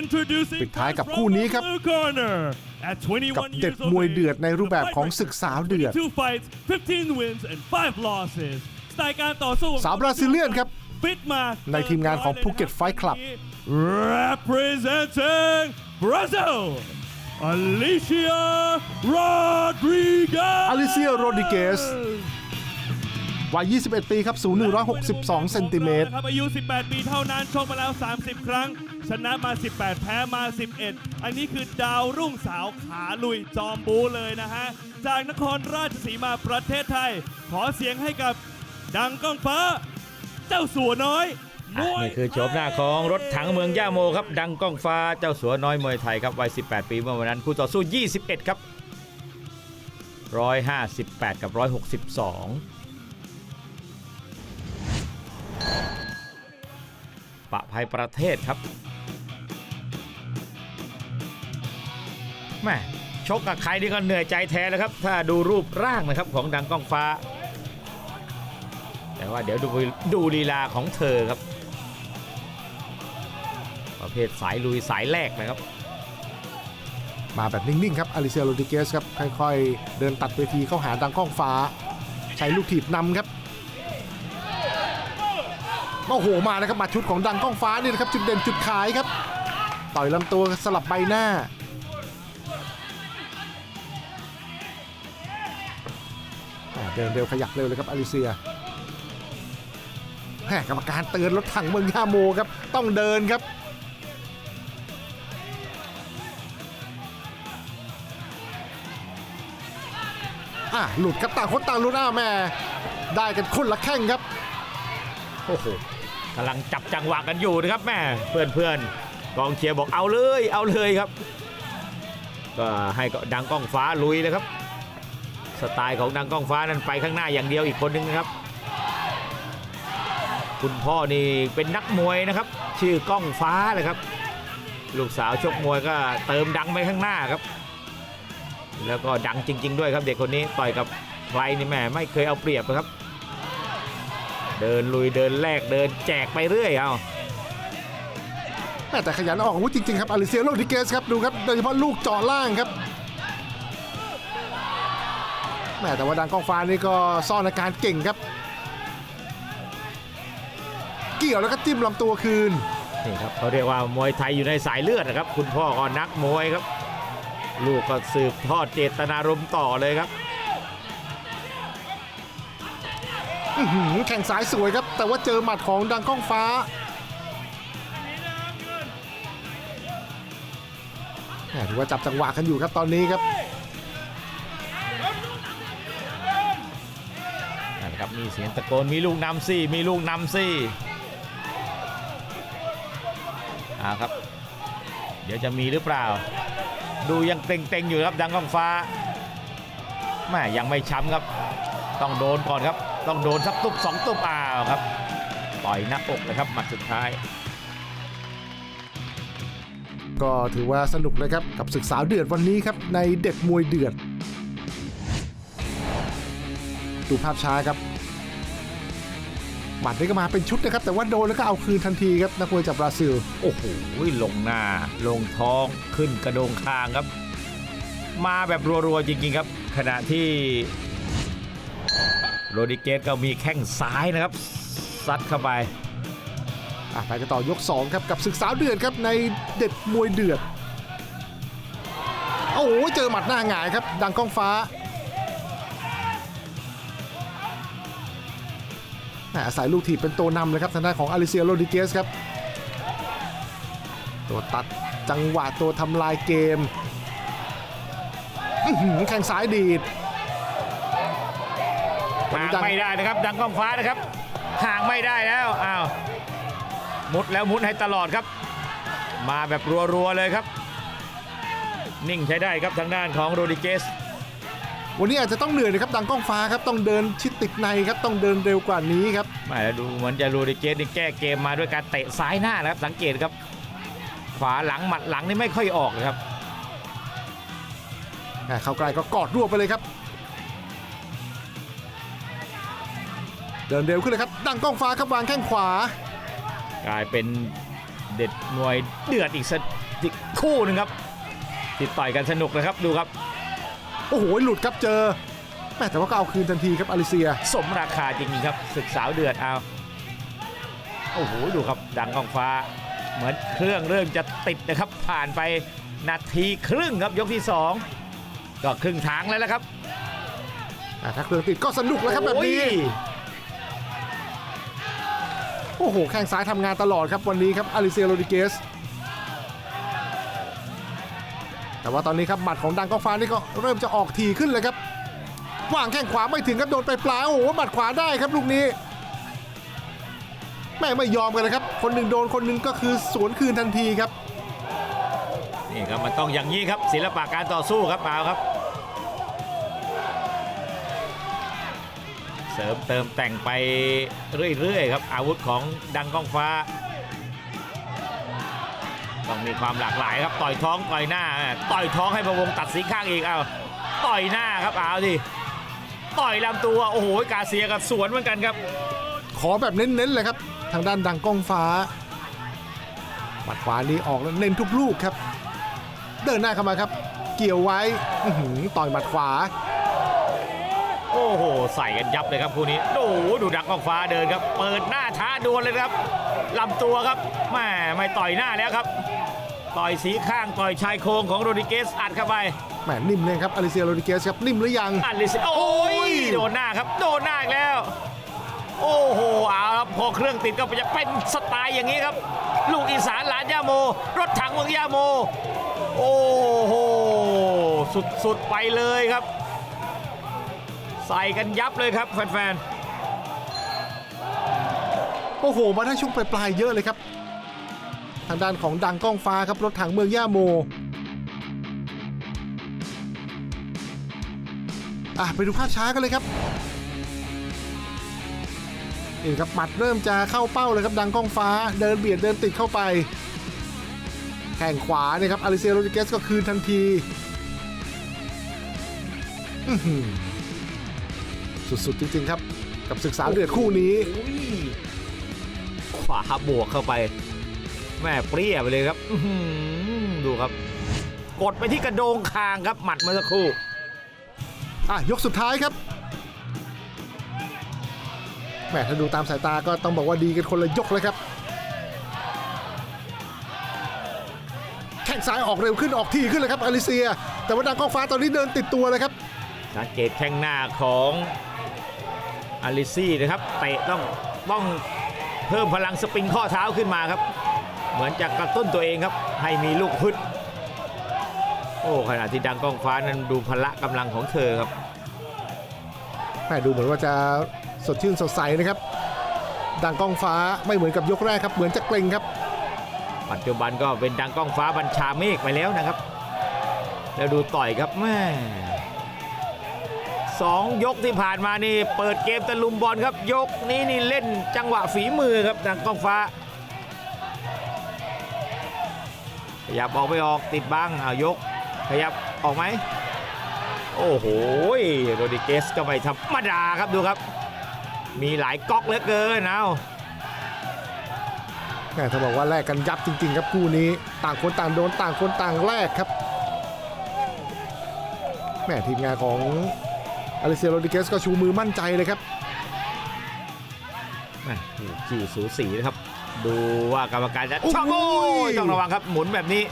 Introducing ปิดท้ายกับคู่นี้ครับ Blue Corner at 21กับเด็ด years of มวย age, เดือดในรูปแบบของศึกสาวเดือด22 fights 15 wins and 5 losses สไตล์การต่อสู้สาวบราซิเลียนครับฟิตมาในทีมงานของ Phuket Fight Club representing Brazil Alicia Rodriguez Alicia Rodriguez วัย 21 ปีครับสูง 162 เซนติเมตรครับอายุ 18 ปีเท่านั้น ชกมาแล้ว 30 ครั้ง ชนะมา 18 แพ้มา 11 อันนี้คือดาวรุ่งสาวขาลุยจอมบูเลยนะฮะ จากนครราชสีมาประเทศไทย ขอเสียงให้กับดังก้องฟ้า เจ้าสัวน้อยอะนี่คือโฉมหน้าของรถถังเมืองย่าโมครับ ดังก้องฟ้าเจ้าสัวน้อยมวยไทยครับวัย 18 ปีเมื่อวันนั้นคู่ต่อสู้ 21 ครับ 158 กับ 162 ปะภัยประเทศครับแม่ชกกับใครนี่ก็เหนื่อยใจแท้แล้วครับ ถ้าดูรูปร่างนะครับของดังก้องฟ้า แต่ว่าเดี๋ยวดูดูลีลาของเธอครับ ประเภทสายลุยสายแรกนะครับ มาแบบนิ่งๆครับอลิเซียโรดิเกสครับค่อยๆ เดินตัดเวทีเข้าหาดังก้องฟ้า ใช้ลูกถีบนำครับ โอ้โหมานะครับหมาชุดของดังก้องฟ้านี่นะครับจุดเด่นจุดขายครับ ต่อยลำตัวสลับใบหน้า เดินเร็วขยับเร็วเลยครับอลิเซียแหมกรรมการเตือนรถถังเมืองยาโมครับต้องเดินครับอะหลุดครับต่างคนต่างลุดอ้าแม่ได้กันคนละแข้งครับโอ้โห กำลังจับจังหวะกันอยู่นะครับแม่เพื่อนเพื่อนๆกองเชียร์บอกเอาเลยเอาเลยครับ ก็ให้ดังก้องฟ้าลุยเลยครับ สไตล์ของดังก้องฟ้านั้นไปข้างหน้าอย่างเดียวอีกคนนึงนะครับ คุณพ่อนี่เป็นนักมวยนะครับ ชื่อก้องฟ้าเลยครับ ลูกสาวชกมวยก็เติมดังไปข้างหน้าครับ แล้วก็ดังจริง ๆ ด้วยครับเด็กคนนี้ต่อยกับใครนี่แม่ไม่เคยเอาเปรียบนะครับ เดินลุยเดินแลกเดินแจกไปเรื่อยเอาแม่แต่ขยันออกอาวุธจริงๆครับอลิเซียโรดิเกสครับดูครับโดยเฉพาะลูกเจาะล่างครับแม่แต่ว่าดังกองฟ้านี่ก็ซ่อนอาการเก่งครับ เกี่ยวแล้วก็จิ้มลำตัวคืนนี่ครับเขาเรียกว่ามวยไทยอยู่ในสายเลือดนะครับ คุณพ่อก็นักมวยครับ ลูกก็สืบทอดเจตนารมณ์ต่อเลยครับ แข่งสายสวยครับ แต่ว่าเจอหมัดของดังก้องฟ้าแหม่ถือว่าจับจังหวะกันอยู่ครับตอนนี้ครับนะครับมีเสียงตะโกนมีลูกนำซี่มีลูกนำซี่อ่าครับ เดี๋ยวจะมีหรือเปล่า ดูยังเต็งๆอยู่ครับดังก้องฟ้าแม่ยังไม่ช้ำครับ ต้องโดนก่อนครับ ต้องโดนสักตุบสองตุบอ้าวครับต่อยหน้าอกนะครับหมัดสุดท้าย ก็ถือว่าสนุกนะครับกับศึกษาวเดือดวันนี้ครับในเด็ดมวยเดือด ดูภาพช้าครับหมัดนี่ก็มาเป็นชุดนะครับ แต่ว่าโดนแล้วก็เอาคืนทันทีครับนักมวยจากบราซิล โอ้โหลงหน้า ลงท้องขึ้นกระโดงคางครับ มาแบบรัวๆจริงๆครับ ขณะที่ โรดิเกสก็มีแข้งซ้ายนะครับซัดเข้าไปไปกันต่อยก 2 ครับกับศึกษาวเดือดครับในเด็ดมวยเดือด โอ้โหเจอหมัดหน้าหงายครับ ดังก้องฟ้าอาศัยลูกถีบเป็นตัวนำเลยครับทางด้านของอลิเซียโรดิเกสครับ ตัวตัดจังหวะตัวทำลายเกมแข้งซ้ายดีด ห่างไม่ได้นะครับ ดังกล้องฟ้านะครับ ห่างไม่ได้แล้วอ้าวมุดแล้วมุดให้ตลอดครับ มาแบบรัวๆเลยครับ นิ่งใช้ได้ครับทางด้านของโรดิเกสวันนี้อาจจะต้องเหนื่อยนะครับดังก้องฟ้าครับต้องเดินชิดติดในครับต้องเดินเร็วกว่านี้ครับแม่แล้วดูเหมือนจะโรดิเกสนี่แก้เกมมาด้วยการเตะซ้ายหน้านะครับ สังเกตครับ ขวาหลังหมัดหลังนี่ไม่ค่อยออกเลยครับอะเข้าใกล้ก็กอดรวบไปเลยครับ เดินเร็วขึ้นเลยครับ ดังก้องฟ้าครับวางแข้งขวา กลายเป็นเด็ดมวยเดือดอีกสักอีกคู่หนึ่งครับติดต่อยกันสนุกนะครับดูครับ โอ้โหหลุดครับเจอแม่แต่ว่าก็เอาคืนทันทีครับอลิเซีย สมราคาจริงๆครับศึกสาวเดือดเอาโอ้โหดูครับดังกองฟ้า เหมือนเครื่องเริ่มจะติดนะครับ ผ่านไปนาทีครึ่งครับยกที่สองก็ครึ่งทางแล้วนะครับอะถ้าเครื่องติดก็สนุกแล้วครับแบบนี้ โอ้โห แข้งซ้ายทำงานตลอดครับวันนี้ครับอลิเซียโรดิเกส แต่ว่าตอนนี้ครับหมัดของดังก้องฟ้านี่ก็เริ่มจะออกทีขึ้นเลยครับวางแข้งขวาไม่ถึงครับโดนไปปลายโอ้โหหมัดขวาได้ครับลูกนี้แม่ไม่ยอมกันนะครับ คนหนึ่งโดนคนหนึ่งก็คือสวนคืนทันทีครับนี่ครับมันต้องอย่างนี้ครับศิลปะการต่อสู้ครับมาครับ เสริมเติมแต่งไปเรื่อยๆครับ อาวุธของดังก้องฟ้า ต้องมีความหลากหลายครับต่อยท้องต่อยหน้า ต่อยท้องให้ประวงตัดสีข้างอีกเอาต่อยหน้าครับเอาดิต่อยลำตัวโอ้โหกาเซียกับสวนเหมือนกันครับ ขอแบบเน้นๆเลยครับ ทางด้านดังก้องฟ้าหมัดขวานี้ออกแล้วเน้นทุกลูกครับ เดินหน้าเข้ามาครับ เกี่ยวไว้ต่อยหมัดขวา โอ้โห ใส่กันยับเลยครับคู่นี้โอ้โหดูดักกองฟ้าเดินครับ เปิดหน้าท้าดวลเลยครับลำตัวครับแม่ไม่ต่อยหน้าแล้วครับ ต่อยสีข้างต่อยชายโครงของโรดิเกสอัดเข้าไปแหมนิ่มเลยครับอลิเซียโรดิเกสครับนิ่มหรือยังอัดลิซิโอ้ยโดนหน้าครับโดนหน้าอีกแล้ว โอ้โหเอาครับพอเครื่องติดก็จะเป็นสไตล์อย่างนี้ครับ ลูกอีสานหลานย่าโม รถถังเมืองย่าโม โอ้โหสุดๆไปเลยครับ ใส่กันยับเลยครับแฟนๆ โอ้โห มาได้ช่วงปลายๆเยอะเลยครับ ทางด้านของดังก้องฟ้าครับรถถังเมืองย่าโมอะไปดูภาพช้ากันเลยครับนี่ครับหมัดเริ่มจะเข้าเป้าเลยครับดังก้องฟ้าเดินเบียดเดินติดเข้าไป แข่งขวาเนี่ยครับอลิเซียโรดิเกสก็คืนทันที อื สุดๆจริงๆครับ กับศึกษาเดือดคู่นี้อุ้ยขวาบวกเข้าไป แม่เปรี้ยไปเลยครับอื้อหือดูครับ กดไปที่กระโดงคางครับหมัดเมื่อสักครู่อะยกสุดท้ายครับแหมถ้าดูตามสายตาก็ต้องบอกว่าดีกันคนละยกเลยครับแข้งซ้ายออกเร็วขึ้นออกทีขึ้นเลยครับอลิเซีย แต่ว่าดังกองฟ้าตอนนี้เดินติดตัวเลยครับสังเกตแข้งหน้าของ อลิซี่นะครับเตะต้องต้องเพิ่มพลังสปริงข้อเท้าขึ้นมาครับ เหมือนจะกระตุ้นตัวเองครับ ให้มีลูกฮึดโอ้ขณะที่ดังกองฟ้านั้นดูพละกำลังของเธอครับแหมดูเหมือนว่าจะสดชื่นสดใสนะครับ ดังกองฟ้าไม่เหมือนกับยกแรกครับ เหมือนจะเกรงครับ ปัจจุบันก็เป็นดังกล้องฟ้าบัญชาเมฆไปแล้วนะครับ แล้วดูต่อยครับแม่ สองยกที่ผ่านมานี่เปิดเกมตะลุมบอลครับ ยกนี้นี่เล่นจังหวะฝีมือครับดังกองฟ้าขยับออกไม่ออกติดบ้างเอายก ขยับออกไหมโอ้โหโรดิเกสก็ไม่ธรรมดาครับดูครับ มีหลายก๊อกเหลือเกินเอาแหมถ้าบอกว่าแลกกันยับจริง ๆ ครับคู่นี้ต่างคนต่างโดนต่างคนต่างแลกครับแหมทีมงานของ อลิเซียโรดิเกสก็ชูมือมั่นใจเลยครับแม่โอ้โหขี่สูสีนะครับ ดูว่ากรรมการจะโอ้โหช็อกโอ้ยต้องระวังครับ หมุนแบบนี้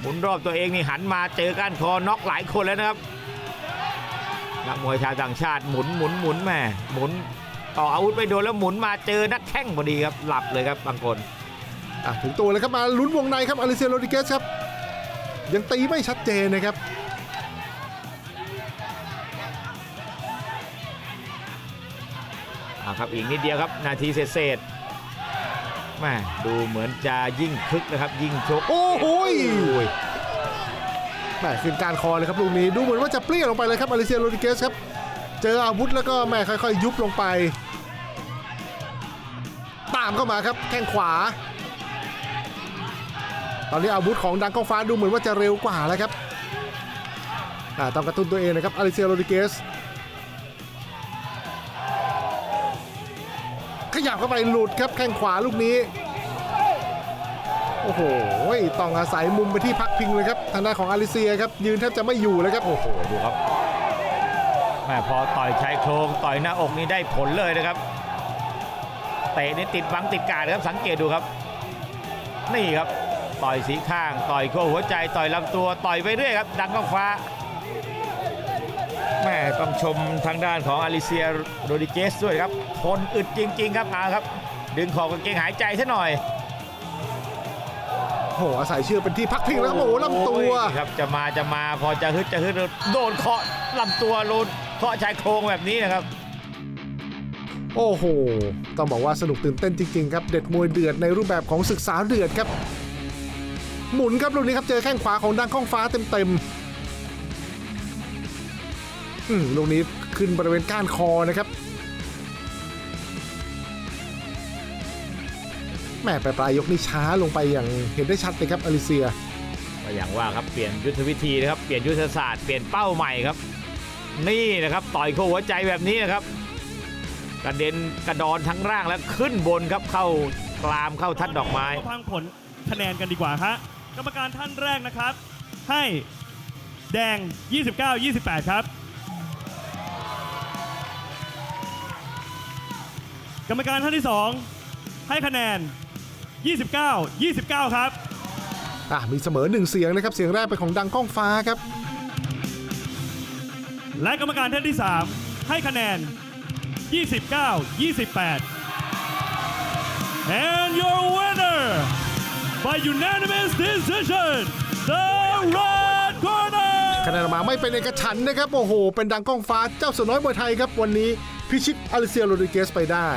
หมุนรอบตัวเองนี่หันมาเจอก้านคอน็อกหลายคนแล้วนะครับนักมวยชาวต่างชาติหมุนหมุนหมุนแม่หมุนต่ออาวุธไปโดนแล้วหมุนมาเจอนักแข้งพอดีครับหลับเลยครับบางคนอะถึงตัวเลยครับมาลุ้นวงในครับอลิเซียโรดิเกสครับ ยังตีไม่ชัดเจนนะครับ อ่าครับอีกนิดเดียวครับนาทีเศษๆแม่ดูเหมือนจะยิ่งคึกนะครับ ยิ่งชกโอ้โหยโอ้ยแหมขึ้นการคอเลยครับลูกนี้ดูเหมือนว่าจะเปรี้ยลงไปเลยครับอลิเซียโรดิเกสครับ เจออาวุธแล้วก็แหม่ค่อยๆ ยุบลงไป ตามเข้ามาครับแข้งขวา ตอนนี้อาวุธของดังกองฟ้าดูเหมือนว่าจะเร็วกว่าแล้วครับอ่าต้องกระตุ้นตัวเองนะครับอลิเซียโรดิเกส ขยับเข้าไปหลุดครับแข้งขวาลูกนี้ โอ้โหต้องอาศัยมุมไปที่พักพิงเลยครับ ทางด้านของอาริเซียครับ ยืนแทบจะไม่อยู่เลยครับ โอ้โห ดูครับแม่พอต่อยชายโครงต่อยหน้าอกนี่ได้ผลเลยนะครับเตะนี่ติดบังติดกาดครับสังเกตดูครับ นี่ครับต่อยสีข้าง ต่อยโค้งหัวใจต่อยลำตัวต่อยไปเรื่อยครับ ดังก้องฟ้า แม่ต้องชมทางด้านของอลิเซียโรดิเกสด้วยครับทนอึดจริง ๆ ครับมาครับ ดึงขอบกางเกงหายใจซะหน่อยโอ้โหอาศัยเชือกเป็นที่พักพิงแล้วครับโอ้โหลำตัว โอ้ยครับจะมาจะมาพอจะฮึดจะฮึดโดนเคาะลำตัวโดนเคาะชายโครงแบบนี้นะครับ โอ้โห ต้องบอกว่าสนุกตื่นเต้นจริง ๆ ครับ เด็ดมวยเดือดในรูปแบบของศึกษาเดือดครับ หมุนครับลูกนี้ครับเจอแข้งขวาของดังข้องฟ้าเต็มๆอืม ลูกนี้ขึ้นบริเวณก้านคอนะครับแม่ปลายปลายยกนี่ช้าลงไปอย่างเห็นได้ชัดเลยครับอลิเซียก็อย่างว่าครับเปลี่ยนยุทธวิธีนะครับเปลี่ยนยุทธศาสตร์เปลี่ยนเป้าใหม่ครับ นี่นะครับต่อยเข้าหัวใจแบบนี้นะครับกระเด็นกระดอนทั้งร่างแล้วขึ้นบนครับเข้ากรามเข้าทัดดอกไม้มาฟังผลคะแนนกันดีกว่าฮะกรรมการท่านแรกนะครับ ให้แดง 29 28 ครับ กรรมการท่านที่ 2 ให้คะแนน 29 29 ครับ อะมีเสมอหนึ่งเสียงนะครับ เสียงแรกเป็นของดังก้องฟ้าครับ และกรรมการท่านที่ 3 ให้คะแนน 29 28 and your winner by unanimous decision the red corner คะแนนออกมาไม่เป็นเอกฉันท์นะครับ โอ้โห เป็นดังก้องฟ้าเจ้าสัวน้อยมวยไทยครับวันนี้ พิชิตอลิเซียโรดริเกสไปได้